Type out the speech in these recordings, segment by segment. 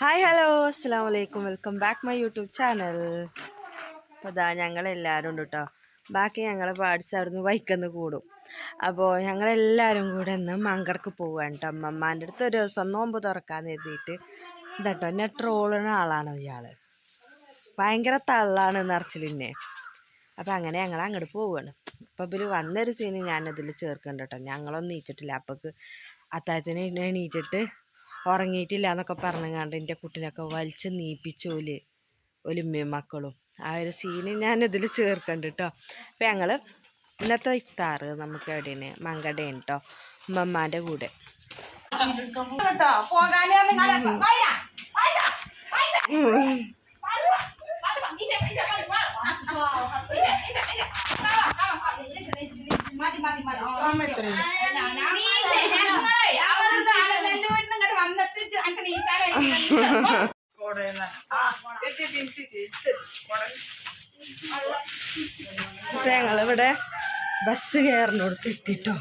Hi hello അസ്സാം വലൈക്കും welcome back my YouTube channel അപ്പോൾ ഇതാ ഞങ്ങളെല്ലാവരും ഉണ്ട് കേട്ടോ ബാക്കി ഞങ്ങളെ പാടിച്ച് അവിടുന്ന് വൈക്കന്ന് കൂടും. അപ്പോൾ ഞങ്ങളെല്ലാവരും കൂടെ ഇന്ന് മങ്കടക്ക് പോവാണ് കേട്ടോ അമ്മമ്മാന്റെ അടുത്ത് ഒരു ദിവസം നോമ്പ് തുറക്കാന്ന് എഴുതിയിട്ട് ഇതാട്ടോ എന്നെ ട്രോളുന്ന ആളാണ് ഇയാൾ ഭയങ്കര തള്ളാണ് നിറച്ചിലിന്നെ അപ്പോൾ അങ്ങനെ ഞങ്ങൾ അങ്ങോട്ട് പോവുകയാണ് അപ്പോൾ ഇവർ വന്നൊരു സീന് ഞാനതിൽ ചേർക്കുന്നുണ്ട് കേട്ടോ ഞങ്ങളൊന്നും നീച്ചിട്ടില്ല. അപ്പോൾക്ക് അത്താഴത്തിന് എണീറ്റിട്ട് ഉറങ്ങിയിട്ടില്ല എന്നൊക്കെ പറഞ്ഞങ്ങാണ്ട് എന്റെ കുട്ടീനൊക്കെ വലിച്ച് നീപ്പിച്ചോൽ ഒലിമ്മയും മക്കളും. ആ ഒരു സീന് ഞാനിതിൽ ചേർക്കുന്നുണ്ട് കേട്ടോ അപ്പം ഞങ്ങൾ ഇന്നത്തെ ഇഫ്താറ് നമുക്ക് എവിടെയാണ് മങ്കടയാണ് കേട്ടോ ഉമ്മമ്മാന്റെ കൂടെ. കേട്ടോ പോകാന് അപ്പം ഞങ്ങളിവിടെ ബസ് കയറിനോടത്ത് എത്തിട്ടോ.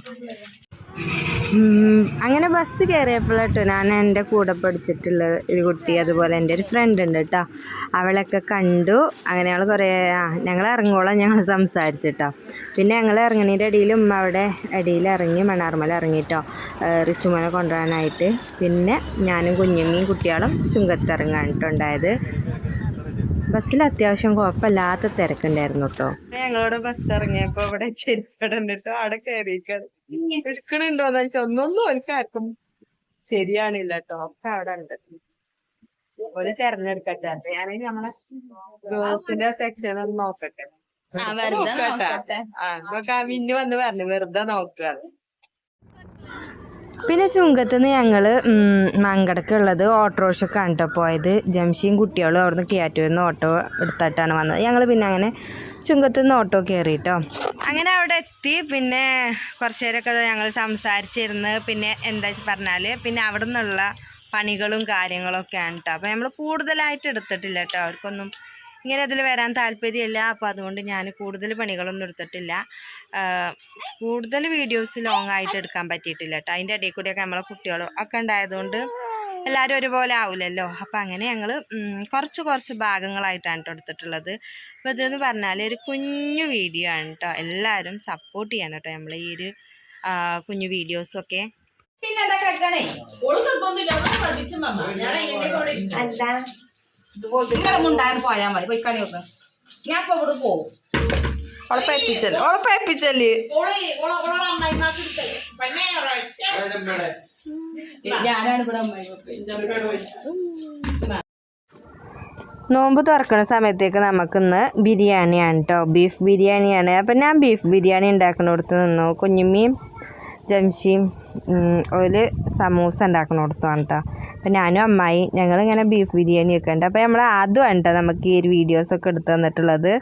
അങ്ങനെ ബസ് കയറിയപ്പോഴട്ടോ ഞാൻ എന്റെ കൂടെ പഠിച്ചിട്ടുള്ള ഒരു കുട്ടി അതുപോലെ എന്റെ ഒരു ഫ്രണ്ട് ഉണ്ട് കേട്ടോ അവളൊക്കെ കണ്ടു അങ്ങനെ ഞങ്ങൾ കുറേ ആ ഞങ്ങൾ ഇറങ്ങോളം ഞങ്ങൾ സംസാരിച്ചിട്ടോ. പിന്നെ ഞങ്ങൾ ഇറങ്ങണേന്റെ ഇടയിലും അവിടെ ഇടയിൽ ഇറങ്ങി മണ്ണാർമല ഇറങ്ങിയിട്ടോ റിച്ചുമോനെ കൊണ്ടുവരാനായിട്ട്. പിന്നെ ഞാനും കുഞ്ഞമ്മയും കുട്ടികളും ചുങ്കത്തിറങ്ങാനിട്ടുണ്ടായത്. ബസ്സിൽ അത്യാവശ്യം കുഴപ്പമില്ലാത്ത തിരക്കുണ്ടായിരുന്നു കേട്ടോ. ഞങ്ങളോട് ബസ് ഇറങ്ങിയപ്പോ ഇവിടെ ചെരിപ്പിടണ്ടിട്ടോ അവിടെ എടുക്കണുണ്ടോന്ന് വെച്ചാൽ ഒന്നൊന്നും ഓൽക്കാർക്കും ശരിയാണില്ല കേട്ടോ ഒക്കെ അവിടെ ഉണ്ട്. ഒരു തെരഞ്ഞെടുക്കട്ടെ. ഞാനെങ്കിൽ നമ്മളെ ഗേൾസിന്റെ സെക്ഷൻ ഒന്ന് നോക്കട്ടെ. നോക്കട്ടെ. ആ നോക്കാ മിന്നു വന്ന് പറഞ്ഞു വെറുതെ നോക്കുക. പിന്നെ ചുങ്കത്ത് നിന്ന് ഞങ്ങൾ മങ്കടക്കുള്ളത് ഓട്ടോറിക്ഷ കേട്ടോ പോയത്. ജംഷിയും കുട്ടികളും അവിടുന്ന് കിയാറ്റൂരിന്ന് ഓട്ടോ എടുത്തിട്ടാണ് വന്നത്. ഞങ്ങൾ പിന്നെ അങ്ങനെ ചുങ്കത്ത് നിന്ന് ഓട്ടോ കയറി കേട്ടോ അങ്ങനെ അവിടെ എത്തി. പിന്നെ കുറച്ച് നേരമൊക്കെ ഞങ്ങൾ സംസാരിച്ചിരുന്ന്. പിന്നെ എന്താ പറഞ്ഞാൽ പിന്നെ അവിടെ നിന്നുള്ള പണികളും കാര്യങ്ങളൊക്കെയാണ് കേട്ടോ അപ്പോൾ നമ്മൾ കൂടുതലായിട്ട് എടുത്തിട്ടില്ല കേട്ടോ അവർക്കൊന്നും ഇങ്ങനെ അതിൽ വരാൻ താല്പര്യമില്ല. അപ്പോൾ അതുകൊണ്ട് ഞാൻ കൂടുതൽ പണികളൊന്നും എടുത്തിട്ടില്ല. കൂടുതൽ വീഡിയോസ് ലോങ് ആയിട്ട് എടുക്കാൻ പറ്റിയിട്ടില്ല കേട്ടോ അതിന്റെ ഇടയിൽ കൂടിയൊക്കെ നമ്മളെ കുട്ടികളും ഒക്കെ ഉണ്ടായതുകൊണ്ട് എല്ലാവരും ഒരുപോലെ ആവില്ലല്ലോ അപ്പം അങ്ങനെ ഞങ്ങൾ കുറച്ച് കുറച്ച് ഭാഗങ്ങളായിട്ടാണ് കേട്ടോ എടുത്തിട്ടുള്ളത്. അപ്പോൾ ഇതെന്ന് പറഞ്ഞാൽ ഒരു കുഞ്ഞു വീഡിയോ ആണ് കേട്ടോ എല്ലാവരും സപ്പോർട്ട് ചെയ്യണം കേട്ടോ നമ്മളെ ഈ ഒരു കുഞ്ഞു വീഡിയോസൊക്കെ പിന്നെ എന്താ കേൾക്കണേ? ഒളുക്കൊന്നുമില്ല പഠിച്ചു മമ്മ. ഞാൻ എന്നെ കൂടെ എന്താ? നിങ്ങളെ മതി. ഞാൻ ഇപ്പൊ ഇവിടെ പോകും ഉളപ്പേപ്പിച്ചല്ലേ ഉളപ്പേപ്പിച്ചല്ലേ ഞാനാണ് ഇവിടെ അമ്മായി നോമ്പ് തുറക്കുന്ന സമയത്തേക്ക് നമുക്കിന്ന് ബിരിയാണിയാണ് കേട്ടോ ബീഫ് ബിരിയാണിയാണ്. അപ്പം ഞാൻ ബീഫ് ബിരിയാണി ഉണ്ടാക്കുന്ന ഉണ്ടാക്കുന്നിടത്ത് നിന്നു? കുഞ്ഞുമ്മിയും ജംഷിയും ഒരു സമൂസ ഉണ്ടാക്കുന്നിടത്താണ് കേട്ടോ അപ്പം ഞാനും അമ്മായി ഞങ്ങളിങ്ങനെ ബീഫ് ബിരിയാണി ഒക്കെ ഉണ്ട്. അപ്പോൾ നമ്മൾ ആദ്യമാണ് കേട്ടോ നമുക്ക് ഈ ഒരു വീഡിയോസൊക്കെ എടുത്ത് തന്നിട്ടുള്ളത്.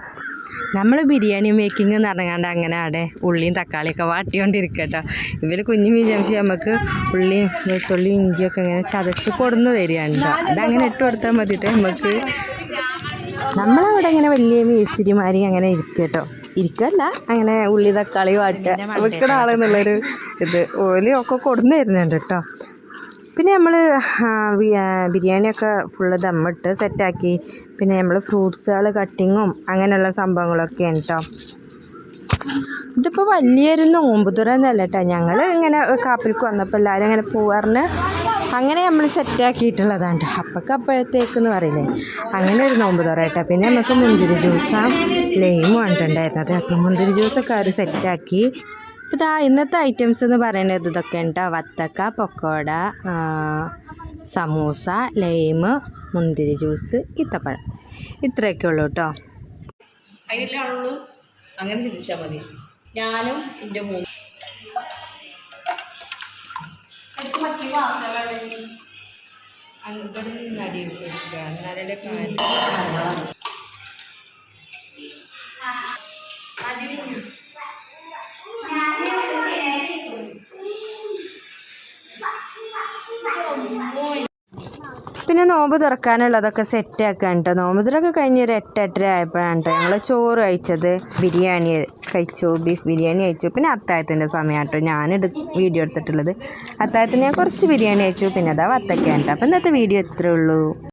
നമ്മൾ ബിരിയാണി മേക്കിംഗ് എന്ന് പറഞ്ഞാണ്ട് അങ്ങനെ അവിടെ ഉള്ളിയും തക്കാളിയൊക്കെ വാട്ടിക്കൊണ്ടിരിക്കട്ടോ ഇവർ കുഞ്ഞു ജംഷി നമുക്ക് ഉള്ളിയും വെളുത്തുള്ളി ഇഞ്ചിയൊക്കെ ഇങ്ങനെ ചതച്ച് കൊടുന്ന് തരികയാണ് അതങ്ങനെ ഇട്ട് കൊടുത്താൽ മതിയിട്ട് നമുക്ക് നമ്മളവിടെ ഇങ്ങനെ വലിയ മേസ്തിരിമാരി അങ്ങനെ ഇരിക്കും കേട്ടോ ഇരിക്കല്ല. അങ്ങനെ ഉള്ളി തക്കാളി വാട്ടുക വെക്കണ ആളെന്നുള്ളൊരു ഇത്. ഓലി ഒക്കെ കൊടുന്ന് തരുന്നുണ്ട് കേട്ടോ. പിന്നെ നമ്മൾ ബിരിയാണിയൊക്കെ ഫുള്ള് ദമ്മിട്ട് സെറ്റാക്കി. പിന്നെ നമ്മൾ ഫ്രൂട്ട്സുകൾ കട്ടിങ്ങും അങ്ങനെയുള്ള സംഭവങ്ങളൊക്കെയാണ് കേട്ടോ ഇതിപ്പോൾ വലിയൊരു നോമ്പ് തുറന്നല്ല കേട്ടോ ഞങ്ങൾ ഇങ്ങനെ കാപ്പിൽക്ക് വന്നപ്പോൾ എല്ലാവരും അങ്ങനെ പോവാറിന് അങ്ങനെ നമ്മൾ സെറ്റാക്കിയിട്ടുള്ളതാണ് കേട്ടോ അപ്പൊക്കെ അപ്പോഴത്തേക്കെന്ന് പറയില്ലേ? അങ്ങനെ ഒരു നോമ്പ് തുറയട്ടെ പിന്നെ നമുക്ക് മുന്തിരി ജ്യൂസാണ് ലൈമും കണ്ടിട്ടുണ്ടായിരുന്നത്. അപ്പം മുന്തിരി ജ്യൂസൊക്കെ അവർ സെറ്റാക്കി ഇപ്പോൾ ഇതാ ഇന്നത്തെ ഐറ്റംസ് എന്ന് പറയുന്നത് ഇതൊക്കെ ഉണ്ടോ? വത്തക്ക പൊക്കോട സമൂസ ലൈമ് മുന്തിരി ജ്യൂസ് ഇത്തപ്പഴം ഇത്രയൊക്കെ ഉള്ളൂ കേട്ടോ. അങ്ങനെ ചിന്തിച്ചാൽ മതി. ഞാനും എന്റെ പറ്റി വാസകളാണെങ്കിൽ ഇവിടെ നിന്ന് അടി കൊടുക്കുക എന്നാലേ പാൽ അതിന് പോയി പിന്നെ നോമ്പ് തുറക്കാനുള്ളതൊക്കെ സെറ്റ് ആക്കാൻ കേട്ടോ നോമ്പ് തുറക്കെ കഴിഞ്ഞ് ഒരു എട്ട് എട്ടര ആയപ്പോഴാണ് കേട്ടോ ഞങ്ങൾ ചോറ് കഴിച്ചത്. ബിരിയാണി കഴിച്ചു. ബീഫ് ബിരിയാണി കഴിച്ചു. പിന്നെ അത്താഴത്തിന്റെ സമയം കേട്ടോ ഞാൻ വീഡിയോ എടുത്തിട്ടുള്ളത്. അത്താഴത്തിന് ഞാൻ കുറച്ച് ബിരിയാണി കഴിച്ചു. പിന്നെ അതാ വത്തക്ക കേട്ടോ അപ്പോൾ ഇന്നത്തെ വീഡിയോ ഇത്രേ ഉള്ളൂ.